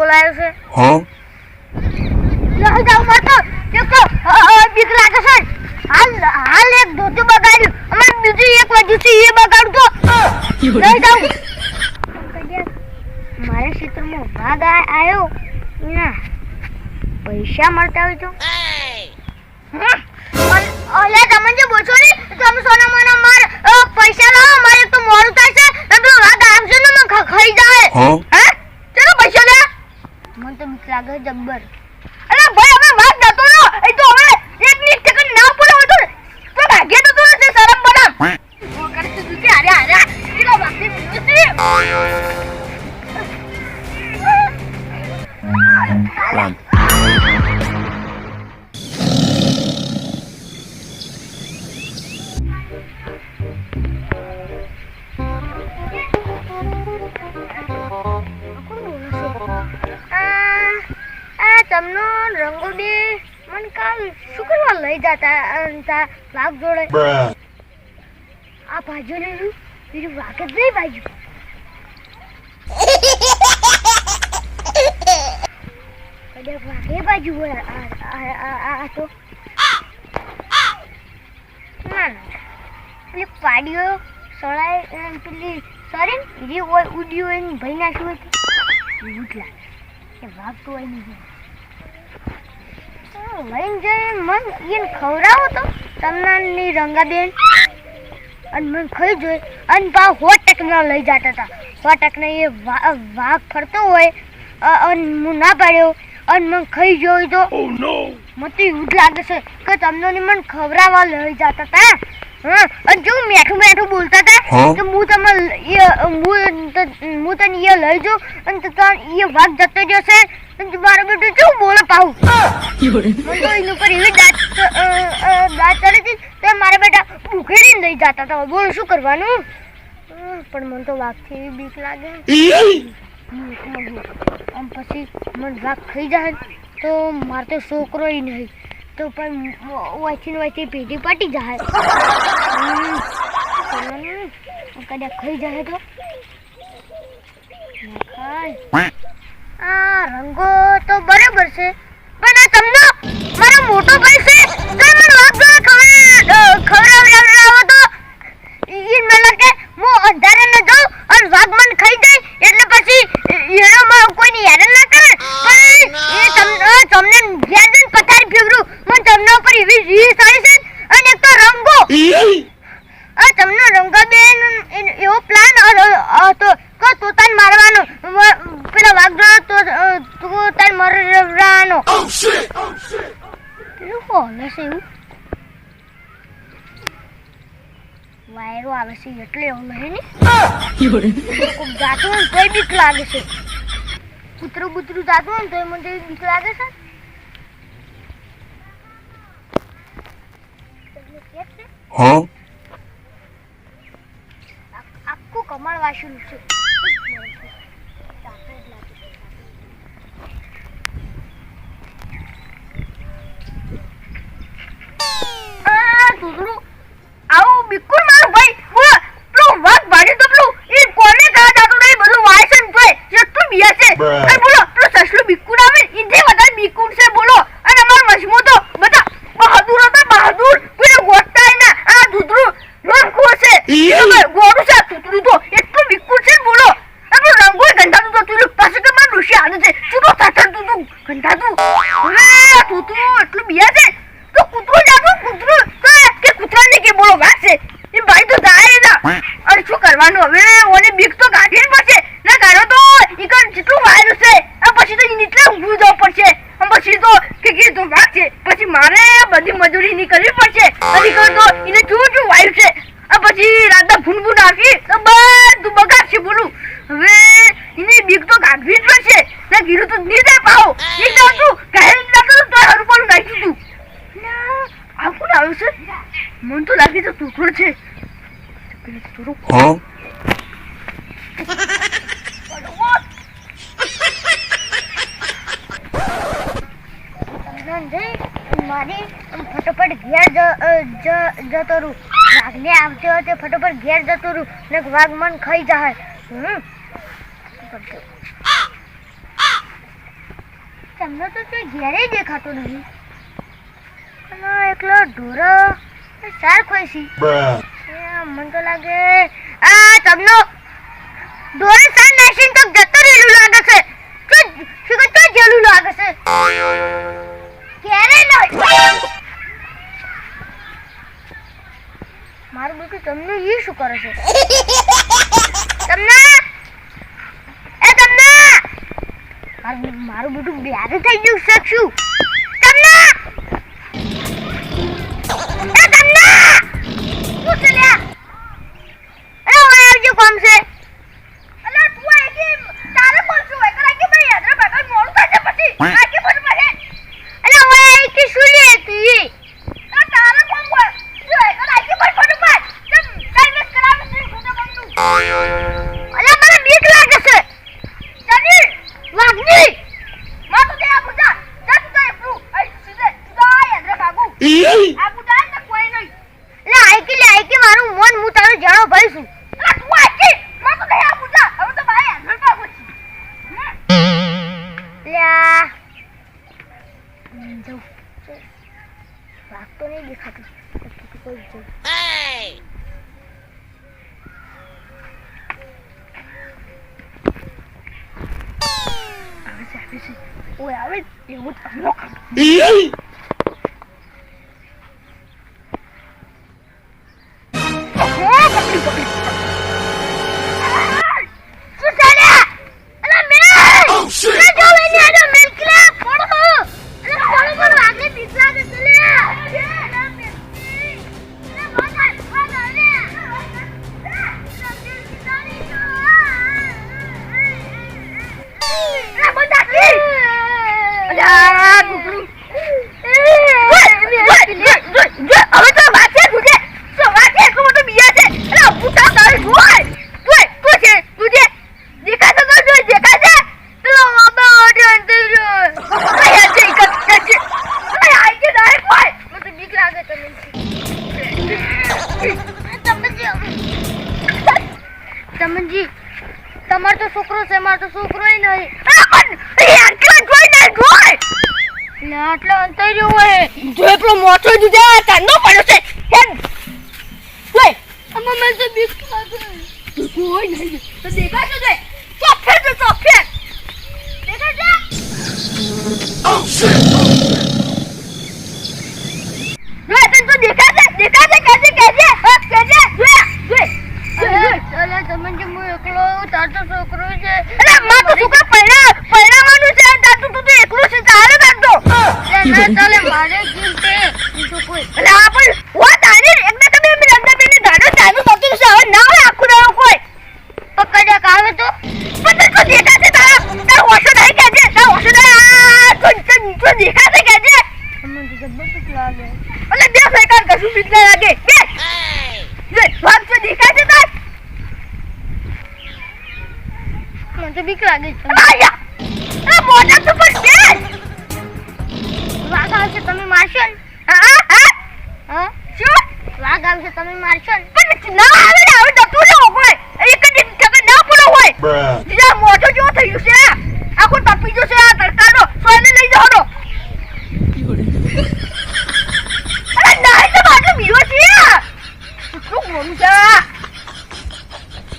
બોલાયો છે. Huh? લઈ જાવ મત. તો તો અ, બીક લાગે છે હાલ હાલ એક ધોતું બગાડ્યું. અમાર બીજું એક વાગ્યું છે એ બગાડું તો. લઈ જાવ મારા ક્ષેત્રમાં વાઘ આવ્યો ના. પૈસા મળતા હોય તો. હમ? તમે જે બોલશો ને તમે સોના મને માર પૈસા લાવો મારે તો મોરું થાય છે. પેલો વાઘ આવશે ને મને ખાઈ જાય Huh? હે ચલો પૈસા લે છે જબ્બર. લઈ જતા તા વાઘ જોડે. આ બાજુ ને બીજું વાઘ જ નહીં બાજુ. કદાચ વાઘ એ બાજુ હોય આ તો. ના ના. પેલી પાડીઓ સળાય પેલી સરે બીજી હોય ઉડી હોય ભાઈ નાખ્યું હોય જ લાગે. વાઘ તો હોય નહીં મન એને ખવડાવો તો તમને રંગાબેન. અને મન ખાઈ જોઈ અને પા સો ટકના લઈ જતા હતા સો ટકના એ વા- વાઘ ફરતો હોય અને હું ના પાડ્યો અને મને ખાઈ જોઈ તો Oh! મને તો એવું જ લાગે છે કે તમને મન ખવડાવવા લઈ જતા હતા અને જો મેઠું મેઠું બોલતા હતા? કે હું તમે એ હું તને એ લઈ જાઉં અને તને એ વાઘ જતો જશે અને મારા બેટો શું બોલે પાઉં એની ઉપર એવી દાંત દાંત ચડે હતી તો મારા બેટા ઉખેડીને લઈ જતા હતા. બોલ શું કરવાનું? પણ મને તો વાઘથી એવી બીક લાગે. છું. આમ પછી મને વાઘ ખાઈ જાય તો મારે તો છોકરો નહીં. તો પણ વચ્ચે વચ્ચે પેટી પટી જાય કદાચ ખાઈ જાય તો. આ રંગો તો બરાબર છે. ઉપર એવી રીસ આવી છે અને એક તો રંગો. આ તમને રંગાબેન એવો પ્લાન હતો કે તોતાને મારવાનો. પેલા વાઘ જોડે તો તું તોતાને મરવાનો Oh shit! પેલું કોને છે એવું? વાયરો આવે છે એટલે એવું નહીં ને? જાતું હોય તોય બીક લાગે છે. કૂતરું બૂતરું જાતું હોય ને તોય મને બીક લાગે છે. આ- આખું કમળ વાસેલું છે આ ધૂતરું, આવું બિલકુલ મારું ભાઈ બોલો, પેલું વાઘ ભાડ્યું તો પેલું ઈ કોને કહા જાતું નહીં, બધું વાય છે ને તોય, એટલું બિયા છે. Bruh. અને બોલો, પેલું સસલું બિકુડ આવે ને, ઈનથી વધારે બિકુડ છે, બોલો. અને અમારો મજમો તો બધા બહાદુર હતા, બહાદુર. કોઈને ગોતતાય ના. આ ધૂતરું રંગખોર છે. ઈ. તમે ગોરું છે આ ધૂતરું તો, એટલું બિકુડ છે ને, બોલો. આપણું રંગોય ગંધાતું તો તું પાછું કે મારું ડોશી હાલે છે ચૂડો થાથડતું તું ગંધાતું અરે આ કૂતરું એટલું બિયા છે તો કૂતરું જાતું કૂતરું તો કે કૂતરાને કે બોલો વાત છે એ ભાઈ તો જાય ના અરે શું કરવાનું હવે ઓને બીક તો કાઢી જ પડશે ના કાઢો તો ઈકન જેટલું વાયરું છે આ પછી તો ઈને એટલા ઊંઘવું જવું પડશે અને પછી તો કે કે તો વાત છે પછી મારે બધી મજૂરી ની કરવી પડશે અને ઈકન તો એને શું શું વાયુ છે આ પછી રાતના ફૂન ફૂન નાખી તો બધું બગાડશે બોલું હવે એની બીક તો કાઢવી જ પડશે ના ગીરું તો નહીં થાય પાહો એક દાવ તું કહે નાખતો તો તોય હરું પણ નાખ્યું તું ના, આ કોણ આવ્યું છે મને તો લાગે છે ટુકડો છે. પેલો થોડો Huh? તમને જઈ મારી ફટોફટ ઘેર જતો રહું. વાઘને આવતી હોય તે ફટોફટ ઘેર જતો રહું. ને વાઘ મન ખાઈ જાય. હમ? તમને તો તે ઘેરે દેખાતો નહીં. અને એકલો ઢોરો સાર ખોઈશી. મને તો લાગે આ તમને ઢોરો સાર નાશીન તો જતો રેલું લાગે છે. તો શું તો જેલું લાગે છે? ઘેરે નહીં મારું બેટું તમને એ શું કરે છે તમને એ તમને બેટું બ્યારે થઈ ગયું છે Oh, yeah, એ વાગ તો નહીં દેખાતું કોઈ જો આવે છે આવે છે. ઓય આવે જો એટલો મોટો પડ્યો છે. મને તો બીક લાગે નહીં. તો દેખાય છે ચોફે તો ચોફે છે shit. જોય તને તો દેખાય છે દેખાય છે કેજે કેજે કેજે જોય જોય અરે તમે જે હું એકલો તાર તો છોકરો છે. અરે માં તો છોકરો પૈણા પૈણાવાનું છે. તાર તો તું તો એકલું છે. તારે તાર ચાલે મારે બીજું આ પણ વા તારે એકદમ તમે મેં રંગા બેને ધાડો તાનું થતું છે હવે ના હોય આખું દાડો કોઈ. પકડ્યા કાવે તો. પતર તો દેખાશે તારા તાર ઓછો નહીં કેજે તાર ઓછો નહીં? આ તો તો દેખાશે કેજે મને તો લાગે અલે બે સરકાર કશું બીક ના લાગે. બે. જે ભાગ તો દેખાય છે તાર. મને તો બીક લાગે છે. વાઘ છે તમે મારશો ને પણ ના આવે ને હવે ડતું ન હોય એક જ જગ્યા ના પૂરો હોય. બીજા મોટો જેવો થયું છે આખો તપી છે આ તડકાનો સોને લઈ જવાનો અરે નાઈ તો બાજુ બીવો છે શું મોટું છે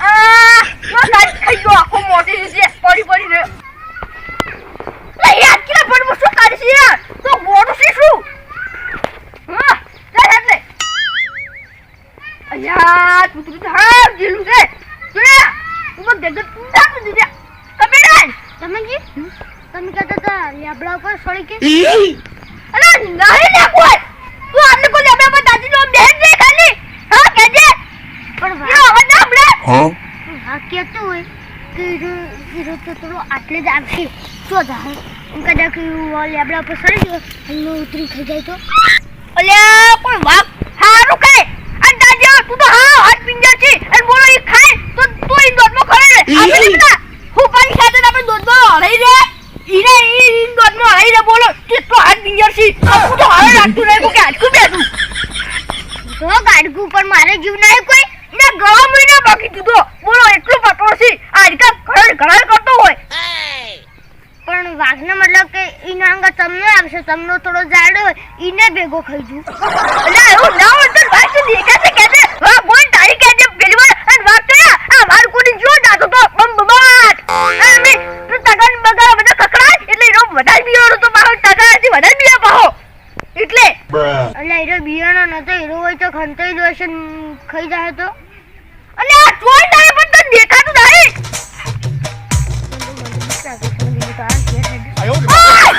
આ નો ખાઈ ગયો આખો મોટી છે હતા લેબડા ઉપર સળી કે? અરે નહીં લે કોઈ તું આટલે કોઈ લેબડા પર દાદી નો બેન ખાલી. હા કેજે પણ વાહ ના હા. કહેતો હોય. કે હીરો હીરો તો થોડો આટલે જ આવશે તો જાય એમ કદાચ લેબડા ઉપર સળી ગયો અને ઉતરી થઈ જાય તો. અલ્યા પણ વાહ હારું કઈ અને દાદી તું તો હા હાથ પિંજર છે અને બોલો એ ખાય તો તો ઈ દોડમાં ખરે રે આપણે નહીં બધા હું પાણી ખાતે ને આપણે દોડમાં હરાઈ રે ઈને ઈ ઈ દોડમાં હરાઈ રે બોલો કેટલો હાથ પિંજર છે આ હું તો હવે રાખતું નહીં કે હાથકું બેઠું તો ગાડગું પર મારે જીવ નહીં કોઈ ને ગળા મહિના બાકી તું તો બોલો એટલો પટો છે આજકા ઘર ઘર કરતો હોય પણ વાઘનો મતલબ કે તમને થોડો જાડો ઈને ભેગો ખાઈ જુ અલા એવું ના હોય તો વાત દેખાશે કે છે હા બોલ તારી કે જે પેલી વાર અને વાત તો આ માર કોની જો દાતો તો બમ બમાટ. અમે તો તગન બગા બધા કકડા એટલે એનો વધારે બીવાનો તો પાહો તગાથી વધારે બીયા પાહો એટલે. એટલે હીરો બિયાનો નતો હીરો હોય તો ખંતઈ જોશે ખાઈ જાય તો. અલે આ ચોર તારે પણ તો દેખાતું નહીં મને